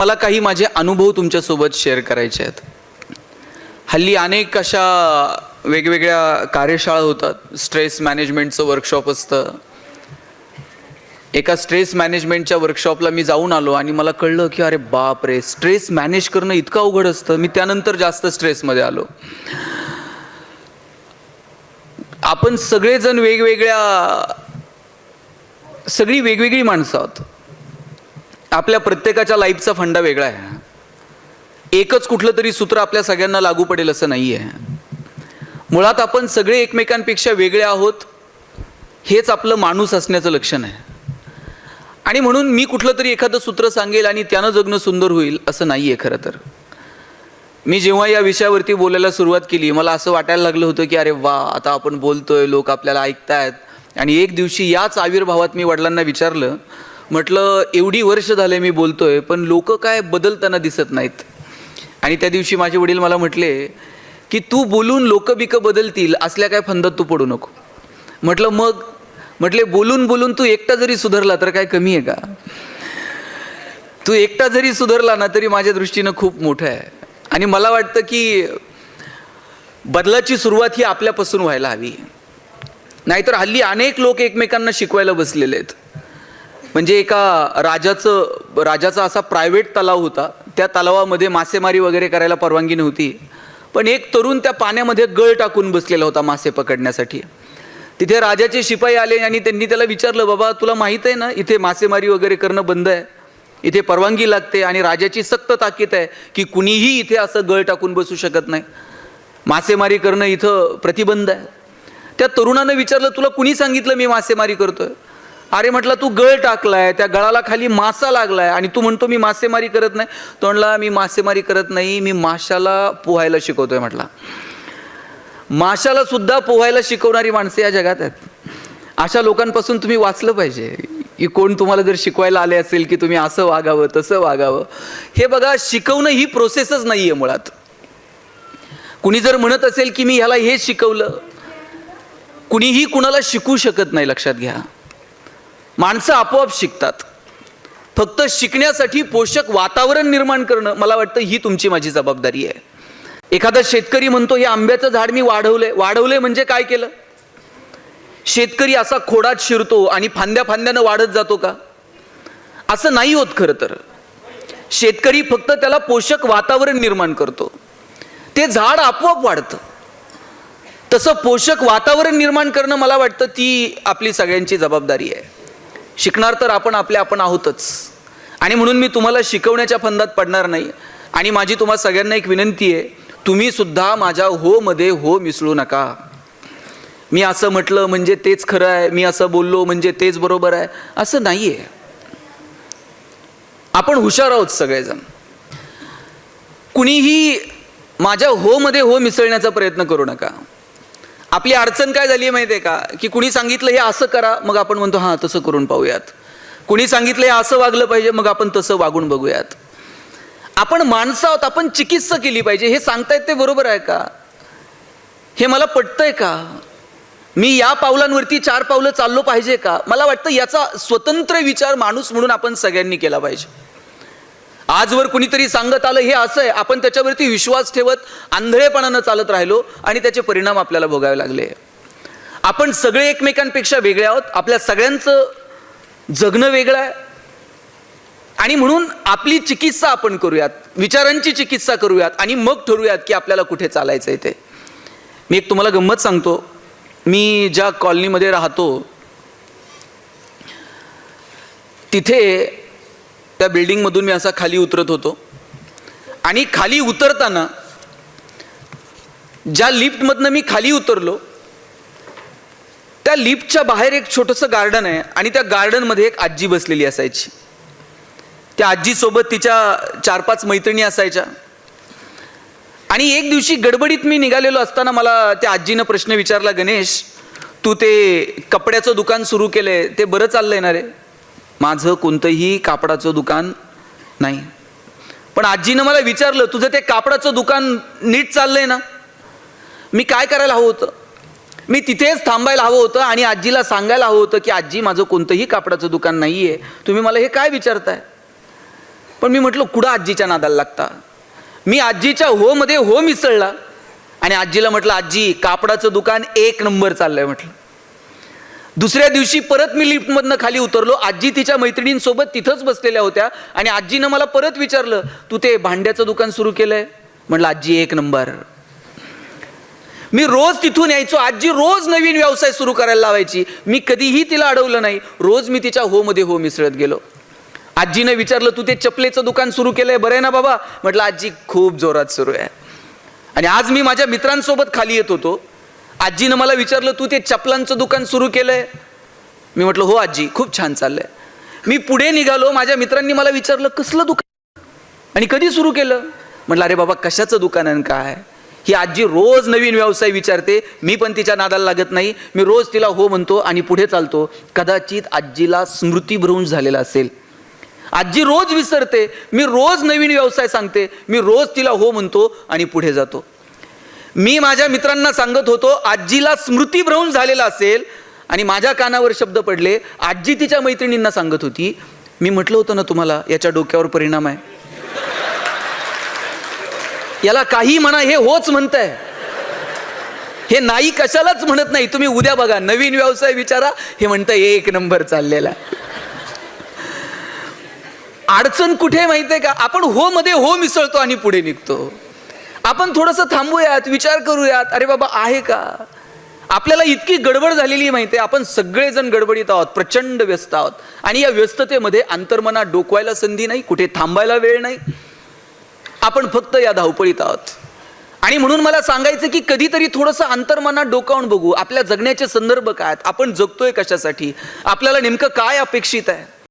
मला काही माझे अनुभव तुमच्यासोबत शेअर करायचे आहेत. हल्ली अनेक अशा वेगवेगळ्या कार्यशाळा होतात. स्ट्रेस मॅनेजमेंटचं वर्कशॉप असतं. एका स्ट्रेस मॅनेजमेंटच्या वर्कशॉपला मी जाऊन आलो आणि मला कळलं की अरे बाप रे स्ट्रेस मॅनेज करणं इतकं अवघड असतं. मी त्यानंतर जास्त स्ट्रेसमध्ये आलो. आपण सगळेजण वेगवेगळ्या सगळी वेगवेगळी माणसं आहोत. आपल्या प्रत्येकाच्या लाईफचा फंडा वेगळा आहे. एकच कुठलं तरी सूत्र आपल्या सगळ्यांना लागू पडेल असं नाही आहे मुळात आपण सगळे एकमेकांपेक्षा वेगळे आहोत हेच आपलं माणूस असण्याचं लक्षण आहे. आणि म्हणून मी कुठलं तरी एखादं सूत्र सांगेल आणि त्यानं जगणं सुंदर होईल असं नाही आहे खरं तर. मी जेव्हा या विषयावरती बोलायला सुरुवात केली मला असं वाटायला लागलं होतं की अरे वा आता आपण बोलतोय लोक आपल्याला ऐकतायत. आणि एक दिवशी याच आविर्भावात मी वडिलांना विचारलं म्हटलं एवढी वर्ष झाले मी बोलतोय पण लोक काय बदलताना दिसत नाहीत. आणि त्या दिवशी माझे वडील मला म्हटले की तू बोलून लोक बिक बदलतील असल्या काय फंदात तू पडू नको. म्हटलं मग? म्हटले बोलून बोलून तू एकटा जरी सुधारला तर काय कमी आहे का? तू एकटा जरी सुधारला ना तरी माझ्या दृष्टीनं खूप मोठं आहे. आणि मला वाटतं की बदलाची सुरुवात ही आपल्यापासून व्हायला हवी. नाहीतर हल्ली अनेक लोक एकमेकांना शिकवायला बसलेले आहेत. म्हणजे एका राजाचं राजाचा असा प्रायव्हेट तलाव होता. त्या तलावामध्ये मासेमारी वगैरे करायला परवानगी नव्हती. पण एक तरुण त्या पाण्यामध्ये गळ टाकून बसलेला होता मासे पकडण्यासाठी. तिथे राजाचे शिपाई आले आणि त्यांनी त्याला विचारलं बाबा तुला माहीत आहे ना इथे मासेमारी वगैरे करणं बंद आहे. इथे परवानगी लागते आणि राजाची सक्त ताकीद आहे की कुणीही इथे असं गळ टाकून बसू शकत नाही. मासेमारी करणं इथं प्रतिबंध आहे. त्या तरुणानं विचारलं तुला कुणी सांगितलं मी मासेमारी करतोय? अरे म्हटलं तू गळ टाकलाय त्या गळाला खाली मासा लागलाय आणि तू म्हणतो मी मासेमारी करत नाही. तो म्हणला मी मासेमारी करत नाही मी माशाला पोहायला शिकवतोय म्हटला. माशाला सुद्धा पोहायला शिकवणारी माणसं या जगात आहेत. अशा लोकांपासून तुम्ही वाचलं पाहिजे की कोण तुम्हाला जर शिकवायला आले असेल की तुम्ही असं वागावं तसं वागावं. हे बघा शिकवणं ही प्रोसेसच नाही आहे मुळात. कुणी जर म्हणत असेल की मी ह्याला हे शिकवलं कुणीही कुणाला शिकू शकत नाही लक्षात घ्या. माणसं आपोआप शिकतात. फक्त शिकण्यासाठी पोषक वातावरण निर्माण करणं मला वाटतं ही तुमची माझी जबाबदारी आहे. एखादा शेतकरी म्हणतो हे आंब्याचं झाड मी वाढवलंय वाढवले म्हणजे काय केलं? शेतकरी असा खोडात शिरतो आणि फांद्या फांद्यानं वाढत जातो का? असं नाही होत खरं तर. शेतकरी फक्त त्याला पोषक वातावरण निर्माण करतो. ते झाड आपोआप वाढतं. तसं पोषक वातावरण निर्माण करणं मला वाटतं ती आपली सगळ्यांची जबाबदारी आहे. शिकणार तर आपण आपले आपण आहोतच. आणि म्हणून मी तुम्हाला शिकवण्याच्या फंदात पडणार नाही. आणि माझी तुम्हा सगळ्यांना एक विनंती आहे तुम्ही सुद्धा माझ्या हो मध्ये हो मिसळू नका. मी असं म्हटलं म्हणजे तेच खरं आहे मी असं बोललो म्हणजे तेच बरोबर आहे असं नाही आहे आपण हुशार आहोत सगळेजण. कुणीही माझ्या हो मध्ये हो मिसळण्याचा प्रयत्न करू नका. आपली अडचण काय झाली आहे माहिती आहे का? की कुणी सांगितलं हे असं करा मग आपण म्हणतो हां तसं करून पाहूयात. कुणी सांगितलं हे असं वागलं पाहिजे मग आपण तसं वागून बघूयात. आपण माणसं आहोत आपण चिकित्सा केली पाहिजे. हे सांगतायत ते बरोबर आहे का? हे मला पटतंय का? मी या पावलांवरती चार पावलं चाललो पाहिजे का? मला वाटतं याचा स्वतंत्र विचार माणूस म्हणून आपण सगळ्यांनी केला पाहिजे. आजवर कुणीतरी सांगत आलं हे असं आहे. आपण त्याच्यावरती विश्वास ठेवत आंधळेपणानं चालत राहिलो आणि त्याचे परिणाम आपल्याला भोगावे लागले. आपण सगळे एकमेकांपेक्षा वेगळे आहोत. आपल्या सगळ्यांचं जगणं वेगळं आहे. आणि म्हणून आपली चिकित्सा आपण करूयात. विचारांची चिकित्सा करूयात आणि मग ठरवूयात की आपल्याला कुठे चालायचं आहे ते. मी एक तुम्हाला गंमत सांगतो. मी ज्या कॉलनीमध्ये राहतो तिथे त्या बिल्डिंगमधून मी असा खाली उतरत होतो. आणि खाली उतरताना ज्या लिफ्टमधनं मी खाली उतरलो त्या लिफ्टच्या बाहेर एक छोटंसं गार्डन आहे आणि त्या गार्डनमध्ये एक आजी बसलेली असायची. त्या आजीसोबत तिच्या चार पाच मैत्रिणी असायच्या. आणि एक दिवशी गडबडीत मी निघालेलो असताना मला त्या आजीनं प्रश्न विचारला गणेश तू ते कपड्याचं दुकान सुरू केलंय ते बरं चाललंय ना रे? माझं कोणतंही कापडाचं दुकान नाही. पण आजीनं मला विचारलं तुझं ते कापडाचं दुकान नीट चाललंय ना? मी काय करायला हवं होतं? मी तिथेच थांबायला हवं होतं आणि आजीला सांगायला हवं होतं की आजी माझं कोणतंही कापडाचं दुकान नाही आहे तुम्ही मला हे काय विचारताय? पण मी म्हटलं कुठं आजीच्या नादाला लागता? मी आजीच्या हो मध्ये हो मिसळला आणि आजीला म्हटलं आजी कापडाचं दुकान एक नंबर चाललंय म्हटलं. दुसऱ्या दिवशी परत मी लिफ्टमधनं खाली उतरलो. आजी तिच्या मैत्रिणींसोबत तिथंच बसलेल्या होत्या आणि आजीनं मला परत विचारलं तू ते भांड्याचं दुकान सुरू केलंय? म्हटलं आजी एक नंबर. मी रोज तिथून यायचो. आजी रोज नवीन व्यवसाय सुरू करायला लावायची. मी कधीही तिला अडवलं नाही. रोज मी तिच्या हो मध्ये हो मिसळत गेलो. आजीनं विचारलं तू ते चपलेचं दुकान सुरू केलंय? बरं आहे ना बाबा? म्हटलं आजी खूप जोरात सुरू आहे. आणि आज मी माझ्या मित्रांसोबत खाली येत होतो. आजीनं मला विचारलं तू ते चपलांचं दुकान सुरू केलंय? मी म्हटलं हो आजी खूप छान चाललंय. मी पुढे निघालो माझ्या मित्रांनी मला विचारलं कसलं दुकान? आणि कधी सुरू केलं? म्हटलं अरे बाबा कशाचं दुकान आहे आणि काय? ही आजी रोज नवीन व्यवसाय विचारते मी पण तिच्या नादाला लागत नाही मी रोज तिला हो म्हणतो आणि पुढे चालतो. कदाचित आजीला स्मृतीभ्रंश झालेला असेल. आजी रोज विसरते मी रोज नवीन व्यवसाय सांगते मी रोज तिला हो म्हणतो आणि पुढे जातो. मी माझ्या मित्रांना सांगत होतो आजीला स्मृतीभ्रंश झालेला असेल आणि माझ्या कानावर शब्द पडले आजी तिच्या मैत्रिणींना सांगत होती मी म्हटलं होतं ना तुम्हाला याच्या डोक्यावर परिणाम आहे. याला काही म्हणा हे होच म्हणत आहे हे नाही कशालाच म्हणत नाही तुम्ही उद्या बघा नवीन व्यवसाय विचारा हे म्हणतं एक नंबर चाललेला. अडचण कुठे माहिती आहे का? आपण हो मध्ये हो मिसळतो आणि पुढे निघतो. आपण थोडंसं थांबूयात विचार करूयात. अरे बाबा आहे का? आपल्याला इतकी गडबड झालेली आहे माहिती आहे आपण सगळेजण गडबडीत आहोत प्रचंड व्यस्त आहोत. आणि या व्यस्ततेमध्ये अंतर्मनात डोकवायला संधी नाही कुठे थांबायला वेळ नाही. आपण फक्त या धावपळीत आहोत. आणि म्हणून मला सांगायचं की कधीतरी थोडंसं अंतर्मनात डोकावून बघू. आपल्या जगण्याचे संदर्भ काय आहेत? आपण जगतोय कशासाठी? आपल्याला नेमकं काय अपेक्षित आहे?